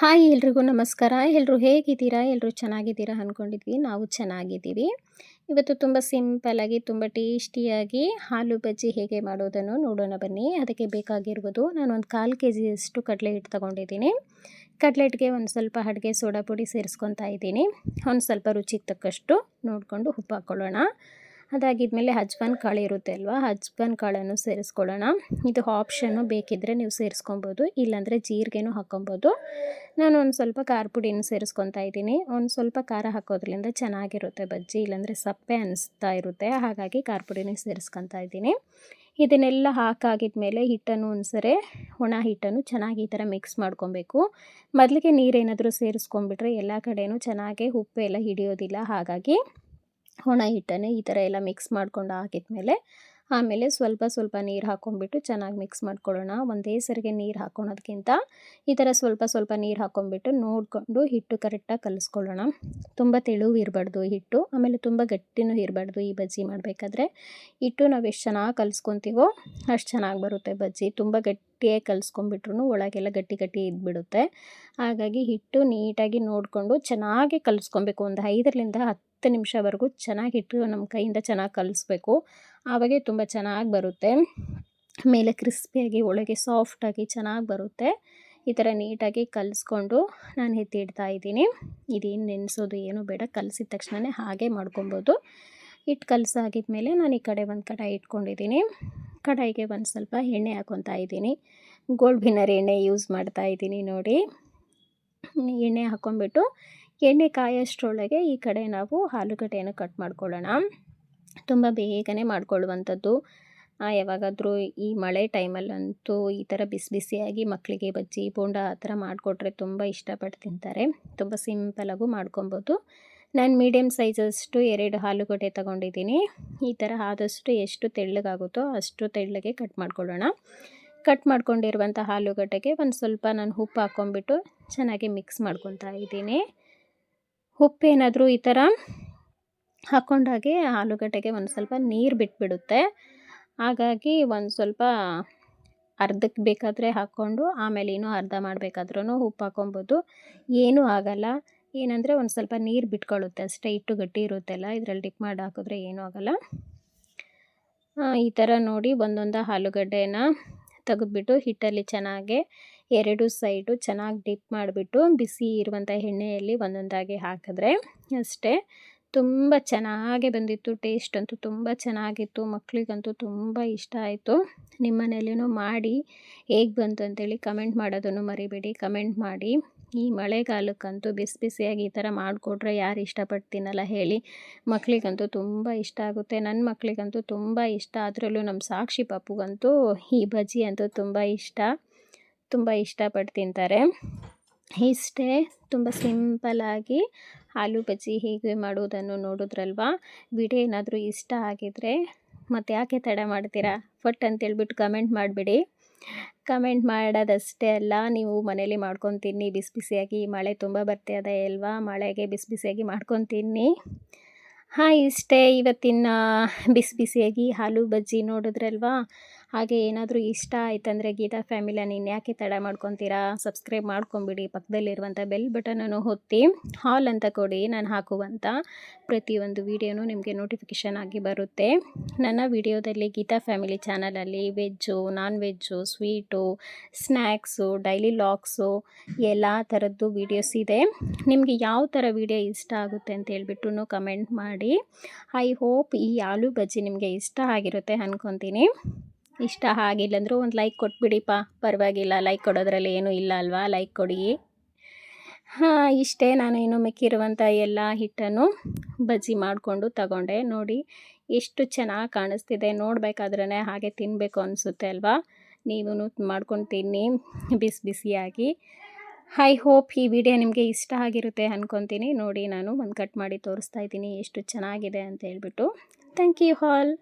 Hi ಎಲ್ರಿಗೂ ನಮಸ್ಕಾರ. ಎಲ್ಲರೂ ಹೇಗಿದ್ದೀರಾ? ಎಲ್ಲರೂ ಚೆನ್ನಾಗಿದ್ದೀರಾ ಅಂದ್ಕೊಂಡಿದ್ವಿ ನಾವು ಚೆನ್ನಾಗಿದ್ದೀವಿ. ಇವತ್ತು ತುಂಬ ಸಿಂಪಲ್ಲಾಗಿ ತುಂಬ ಟೇಸ್ಟಿಯಾಗಿ ಹಾಲು ಬಜ್ಜಿ ಹೇಗೆ ಮಾಡೋದನ್ನು ನೋಡೋಣ ಬನ್ನಿ. ಅದಕ್ಕೆ ಬೇಕಾಗಿರ್ಬೋದು ನಾನು ಒಂದು ಕಾಲು ಕೆ ಜಿಯಷ್ಟು ಕಡಲೆ ಹಿಟ್ಟು ತೊಗೊಂಡಿದ್ದೀನಿ. ಕಡ್ಲೆಟ್ಗೆ ಒಂದು ಸ್ವಲ್ಪ ಅಡುಗೆ ಸೋಡಾ ಪುಡಿ ಸೇರಿಸ್ಕೊತಾ ಇದ್ದೀನಿ. ಒಂದು ಸ್ವಲ್ಪ ರುಚಿಗೆ ತಕ್ಕಷ್ಟು ನೋಡಿಕೊಂಡು ಉಪ್ಪು ಹಾಕ್ಕೊಳ್ಳೋಣ. ಅದಾಗಿದ್ಮೇಲೆ ಹಜ್ಬನ್ ಕಾಳು ಇರುತ್ತೆ ಅಲ್ವಾ? ಹಜ್ಬನ್ ಕಾಳನ್ನು ಸೇರಿಸ್ಕೊಳ್ಳೋಣ. ಇದು ಆಪ್ಷನ್ನು ಬೇಕಿದ್ದರೆ ನೀವು ಸೇರಿಸ್ಕೊಬೋದು, ಇಲ್ಲಾಂದರೆ ಜೀರಿಗೆನೂ ಹಾಕ್ಕೊಬೋದು. ನಾನು ಒಂದು ಸ್ವಲ್ಪ ಖಾರ ಪುಡಿನ ಸೇರಿಸ್ಕೊತಾ ಇದ್ದೀನಿ. ಒಂದು ಸ್ವಲ್ಪ ಖಾರ ಹಾಕೋದ್ರಿಂದ ಚೆನ್ನಾಗಿರುತ್ತೆ ಬಜ್ಜಿ, ಇಲ್ಲಾಂದರೆ ಸಪ್ಪೆ ಅನಿಸ್ತಾ ಇರುತ್ತೆ. ಹಾಗಾಗಿ ಖಾರ ಪುಡಿನೇ ಸೇರಿಸ್ಕೊತಾ ಇದ್ದೀನಿ. ಇದನ್ನೆಲ್ಲ ಹಾಕಾಗಿದ್ಮೇಲೆ ಹಿಟ್ಟನ್ನು ಒಂದ್ಸರಿ ಒಣ ಹಿಟ್ಟನ್ನು ಚೆನ್ನಾಗಿ ಈ ಥರ ಮಿಕ್ಸ್ ಮಾಡ್ಕೊಬೇಕು. ಮೊದಲಿಗೆ ನೀರೇನಾದರೂ ಸೇರಿಸ್ಕೊಂಬಿಟ್ರೆ ಎಲ್ಲ ಕಡೆಯೂ ಚೆನ್ನಾಗಿ ಉಪ್ಪು ಎಲ್ಲ ಹಿಡಿಯೋದಿಲ್ಲ. ಹಾಗಾಗಿ ಒಣ ಹಿಟ್ಟನ್ನೇ ಈ ಥರ ಎಲ್ಲ ಮಿಕ್ಸ್ ಮಾಡ್ಕೊಂಡು ಹಾಕಿದ್ಮೇಲೆ ಆಮೇಲೆ ಸ್ವಲ್ಪ ಸ್ವಲ್ಪ ನೀರು ಹಾಕ್ಕೊಂಬಿಟ್ಟು ಚೆನ್ನಾಗಿ ಮಿಕ್ಸ್ ಮಾಡ್ಕೊಳ್ಳೋಣ. ಒಂದೇ ಸರಿಗೆ ನೀರು ಹಾಕ್ಕೊಳೋದ್ಕಿಂತ ಈ ಥರ ಸ್ವಲ್ಪ ಸ್ವಲ್ಪ ನೀರು ಹಾಕ್ಕೊಂಬಿಟ್ಟು ನೋಡಿಕೊಂಡು ಹಿಟ್ಟು ಕರೆಕ್ಟಾಗಿ ಕಲಿಸ್ಕೊಳ್ಳೋಣ. ತುಂಬ ತೆಳುವು ಇರಬಾರ್ದು ಹಿಟ್ಟು. ಆಮೇಲೆ ತುಂಬ ಗಟ್ಟಿನೂ ಇರಬಾರ್ದು ಈ ಬಜ್ಜಿ ಮಾಡಬೇಕಾದ್ರೆ. ಹಿಟ್ಟು ನಾವು ಎಷ್ಟು ಚೆನ್ನಾಗಿ ಕಲಿಸ್ಕೊತೀವೋ ಅಷ್ಟು ಚೆನ್ನಾಗಿ ಬರುತ್ತೆ ಬಜ್ಜಿ. ತುಂಬ ಗಟ್ಟಿಯಾಗಿ ಕಲಿಸ್ಕೊಂಬಿಟ್ರು ಒಳಗೆಲ್ಲ ಗಟ್ಟಿ ಗಟ್ಟಿ ಇದ್ಬಿಡುತ್ತೆ. ಹಾಗಾಗಿ ಹಿಟ್ಟು ನೀಟಾಗಿ ನೋಡಿಕೊಂಡು ಚೆನ್ನಾಗಿ ಕಲಿಸ್ಕೊಬೇಕು. ಒಂದು ಐದರಿಂದ ಹತ್ತು ಹತ್ತು ನಿಮಿಷವರೆಗೂ ಚೆನ್ನಾಗಿಟ್ಟು ನಮ್ಮ ಕೈಯಿಂದ ಚೆನ್ನಾಗಿ ಕಲಿಸ್ಬೇಕು. ಆವಾಗೆ ತುಂಬ ಚೆನ್ನಾಗಿ ಬರುತ್ತೆ. ಮೇಲೆ ಕ್ರಿಸ್ಪಿಯಾಗಿ, ಒಳಗೆ ಸಾಫ್ಟಾಗಿ ಚೆನ್ನಾಗಿ ಬರುತ್ತೆ. ಈ ಥರ ನೀಟಾಗಿ ಕಲಿಸ್ಕೊಂಡು ನಾನು ಎತ್ತಿಡ್ತಾ ಇದ್ದೀನಿ. ಇದೇನು ನೆನೆಸೋದು, ಏನು ಬೇಡ. ಕಲಿಸಿದ ತಕ್ಷಣವೇ ಹಾಗೆ ಮಾಡ್ಕೊಬೋದು. ಹಿಟ್ಟು ಕಲಸಾಗಿದ್ಮೇಲೆ ನಾನು ಈ ಕಡೆ ಒಂದು ಕಡಾಯಿ ಇಟ್ಕೊಂಡಿದ್ದೀನಿ. ಕಡಾಯಿಗೆ ಒಂದು ಸ್ವಲ್ಪ ಎಣ್ಣೆ ಹಾಕೊತಾ ಇದ್ದೀನಿ. ಗೋಲ್ಡ್ ಬಿನ್ನರ್ ಎಣ್ಣೆ ಯೂಸ್ ಮಾಡ್ತಾ ಇದ್ದೀನಿ ನೋಡಿ. ಎಣ್ಣೆ ಹಾಕ್ಕೊಂಬಿಟ್ಟು ಎಣ್ಣೆ ಕಾಯೋಷ್ಟರೊಳಗೆ ಈ ಕಡೆ ನಾವು ಆಲೂಗಡ್ಡೆಯನ್ನು ಕಟ್ ಮಾಡ್ಕೊಳ್ಳೋಣ. ತುಂಬ ಬೇಗನೆ ಮಾಡ್ಕೊಳ್ಳುವಂಥದ್ದು. ಯಾವಾಗಾದರೂ ಈ ಮಳೆ ಟೈಮಲ್ಲಂತೂ ಈ ಥರ ಬಿಸಿ ಬಿಸಿಯಾಗಿ ಮಕ್ಕಳಿಗೆ ಬಜ್ಜಿ, ಬೋಂಡ ಆ ಥರ ಮಾಡಿಕೊಟ್ರೆ ತುಂಬ ಇಷ್ಟಪಟ್ಟು ತಿಂತಾರೆ. ತುಂಬ ಸಿಂಪಲಾಗೂ ಮಾಡ್ಕೊಬೋದು. ನಾನು ಮೀಡಿಯಮ್ ಸೈಜಷ್ಟು ಎರಡು ಆಲೂಗಡ್ಡೆ ತೊಗೊಂಡಿದ್ದೀನಿ. ಈ ಥರ ಆದಷ್ಟು ಎಷ್ಟು ತೆಳ್ಳಗಾಗುತ್ತೋ ಅಷ್ಟು ತೆಳ್ಳಗೆ ಕಟ್ ಮಾಡ್ಕೊಳ್ಳೋಣ. ಕಟ್ ಮಾಡ್ಕೊಂಡಿರುವಂಥ ಆಲೂಗಡ್ಡೆಗೆ ಒಂದು ಸ್ವಲ್ಪ ನಾನು ಉಪ್ಪು ಹಾಕ್ಕೊಂಬಿಟ್ಟು ಚೆನ್ನಾಗಿ ಮಿಕ್ಸ್ ಮಾಡ್ಕೊತಾ ಇದ್ದೀನಿ. ಉಪ್ಪೇನಾದರೂ ಈ ಥರ ಹಾಕ್ಕೊಂಡಾಗೆ ಆಲೂಗಡ್ಡೆಗೆ ಒಂದು ಸ್ವಲ್ಪ ನೀರು ಬಿಟ್ಬಿಡುತ್ತೆ. ಹಾಗಾಗಿ ಒಂದು ಸ್ವಲ್ಪ ಅರ್ಧಕ್ಕೆ ಬೇಕಾದರೆ ಹಾಕ್ಕೊಂಡು ಆಮೇಲೆ ಇನ್ನೂ ಅರ್ಧ ಮಾಡಬೇಕಾದ್ರೂ ಉಪ್ಪು ಹಾಕ್ಕೊಬೋದು. ಏನೂ ಆಗಲ್ಲ. ಏನಂದರೆ ಒಂದು ಸ್ವಲ್ಪ ನೀರು ಬಿಟ್ಕೊಳ್ಳುತ್ತೆ, ಅಷ್ಟೇ ಇಟ್ಟು ಗಟ್ಟಿ ಇರುತ್ತೆಲ್ಲ, ಇದರಲ್ಲಿ ಡಿಪ್ ಮಾಡಿ ಹಾಕಿದ್ರೆ ಏನೂ ಆಗಲ್ಲ. ಈ ಥರ ನೋಡಿ ಒಂದೊಂದು ಆಲೂಗಡ್ಡೆನ ತೆಗೆದ್ಬಿಟ್ಟು ಹಿಟ್ಟಲ್ಲಿ ಚೆನ್ನಾಗೆ ಎರಡು ಸೈಡು ಚೆನ್ನಾಗಿ ಡಿಪ್ ಮಾಡಿಬಿಟ್ಟು ಬಿಸಿ ಇರುವಂಥ ಎಣ್ಣೆಯಲ್ಲಿ ಒಂದೊಂದಾಗಿ ಹಾಕಿದ್ರೆ ಅಷ್ಟೇ ತುಂಬ ಚೆನ್ನಾಗೇ ಬಂದಿತ್ತು ಟೇಸ್ಟ್ ಅಂತೂ ತುಂಬ ಚೆನ್ನಾಗಿತ್ತು ಮಕ್ಕಳಿಗಂತೂ ತುಂಬ ಇಷ್ಟ ಆಯಿತು. ನಿಮ್ಮ ಮನೇಲಿನೂ ಮಾಡಿ ಹೇಗೆ ಬಂತು ಅಂತೇಳಿ ಕಮೆಂಟ್ ಮಾಡೋದನ್ನು ಮರಿಬೇಡಿ ಕಮೆಂಟ್ ಮಾಡಿ. ಈ ಮಳೆಗಾಲಕ್ಕಂತೂ ಬಿಸಿ ಬಿಸಿಯಾಗಿ ಈ ಥರ ಮಾಡಿಕೊಟ್ರೆ ಯಾರು ಇಷ್ಟಪಡ್ತೀನಲ್ಲ ಹೇಳಿ. ಮಕ್ಕಳಿಗಂತೂ ತುಂಬ ಇಷ್ಟ ಆಗುತ್ತೆ ನನ್ನ ಮಕ್ಕಳಿಗಂತೂ ತುಂಬ ಇಷ್ಟ ಅದರಲ್ಲೂ ನಮ್ಮ ಸಾಕ್ಷಿ ಪಪ್ಪುಗಂತೂ ಈ ಬಜ್ಜಿ ಅಂತೂ ತುಂಬ ಇಷ್ಟ. ತುಂಬ ಇಷ್ಟಪಟ್ಟು ತಿಂತಾರೆ. ಇಷ್ಟೇ ತುಂಬ ಸಿಂಪಲಾಗಿ ಆಲೂ ಬಜ್ಜಿ ಹೇಗೆ ಮಾಡುವುದನ್ನು ನೋಡಿದ್ರಲ್ವಾ? ವಿಡಿಯೋ ಏನಾದರೂ ಇಷ್ಟ ಆಗಿದರೆ ಮತ್ತು ಯಾಕೆ ತಡ ಮಾಡ್ತೀರಾ? ಫಟ್ ಅಂತೇಳ್ಬಿಟ್ಟು ಕಮೆಂಟ್ ಮಾಡಿಬಿಡಿ. ಕಮೆಂಟ್ ಮಾಡೋದಷ್ಟೇ ಅಲ್ಲ, ನೀವು ಮನೇಲಿ ಮಾಡ್ಕೊಂಡು ತಿನ್ನಿ, ಬಿಸಿ ಬಿಸಿಯಾಗಿ ಮಳೆ ತುಂಬ ಬರ್ತಾ ಅಲ್ವಾ? ಮಳೆಗೆ ಬಿಸಿ ಬಿಸಿಯಾಗಿ ತಿನ್ನಿ. ಹಾಂ, ಇಷ್ಟೇ ಇವತ್ತಿನ ಬಿಸಿ ಬಿಸಿಯಾಗಿ ಆಲೂ ಬಜ್ಜಿ ನೋಡಿದ್ರಲ್ವಾ? ಹಾಗೆ ಏನಾದರೂ ಇಷ್ಟ ಆಯ್ತಂದರೆ ಗೀತಾ ಫ್ಯಾಮಿಲಿಯ ನೀನು ಯಾಕೆ ತಡ ಮಾಡ್ಕೊತೀರಾ? ಸಬ್ಸ್ಕ್ರೈಬ್ ಮಾಡ್ಕೊಂಬಿಡಿ. ಪಕ್ಕದಲ್ಲಿರುವಂಥ ಬೆಲ್ ಬಟನನ್ನು ಹೊತ್ತಿ ಹಾಲ್ ಅಂತ ಕೊಡಿ. ನಾನು ಹಾಕುವಂಥ ಪ್ರತಿಯೊಂದು ವೀಡಿಯೋನೂ ನಿಮಗೆ ನೋಟಿಫಿಕೇಷನ್ ಆಗಿ ಬರುತ್ತೆ. ನನ್ನ ವಿಡಿಯೋದಲ್ಲಿ ಗೀತಾ ಫ್ಯಾಮಿಲಿ ಚಾನಲಲ್ಲಿ veg non veg sweet snacks daily vlogs ಎಲ್ಲ ಥರದ್ದು ವೀಡಿಯೋಸ್ ಇದೆ. ನಿಮಗೆ ಯಾವ ಥರ ವಿಡಿಯೋ ಇಷ್ಟ ಆಗುತ್ತೆ ಅಂತ ಹೇಳ್ಬಿಟ್ಟು ಕಮೆಂಟ್ ಮಾಡಿ. ಐ ಹೋಪ್ ಈ ಆಲೂ ಬಜ್ಜಿ ನಿಮಗೆ ಇಷ್ಟ ಆಗಿರುತ್ತೆ ಅಂದ್ಕೊತೀನಿ ಇಷ್ಟ ಆಗಿಲ್ಲ ಅಂದರೂ ಒಂದು ಲೈಕ್ ಕೊಟ್ಬಿಡಿಪ್ಪ ಪರವಾಗಿಲ್ಲ ಲೈಕ್ ಕೊಡೋದ್ರಲ್ಲಿ ಏನೂ ಇಲ್ಲ ಅಲ್ವಾ? ಲೈಕ್ ಕೊಡಿ. ಹಾಂ, ಇಷ್ಟೇ ನಾನು ಇನ್ನು ಮಿಕ್ಕಿರುವಂಥ ಎಲ್ಲ ಹಿಟ್ಟನ್ನು ಬಜ್ಜಿ ಮಾಡಿಕೊಂಡು ತಗೊಂಡೆ. ನೋಡಿ, ಎಷ್ಟು ಚೆನ್ನಾಗಿ ಕಾಣಿಸ್ತಿದೆ. ನೋಡಬೇಕಾದ್ರೆ ಹಾಗೆ ತಿನ್ನಬೇಕು ಅನಿಸುತ್ತೆ ಅಲ್ವಾ? ನೀವು ಮಾಡ್ಕೊಂಡು ತಿನ್ನಿ, ಬಿಸಿ ಬಿಸಿಯಾಗಿ. ಐ ಹೋಪ್ ಈ ವಿಡಿಯೋ ನಿಮಗೆ ಇಷ್ಟ ಆಗಿರುತ್ತೆ ಅಂದ್ಕೊತೀನಿ ನೋಡಿ, ನಾನು ಒಂದು ಕಟ್ ಮಾಡಿ ತೋರಿಸ್ತಾ ಇದ್ದೀನಿ. ಎಷ್ಟು ಚೆನ್ನಾಗಿದೆ ಅಂತ ಹೇಳ್ಬಿಟ್ಟು. Thank you all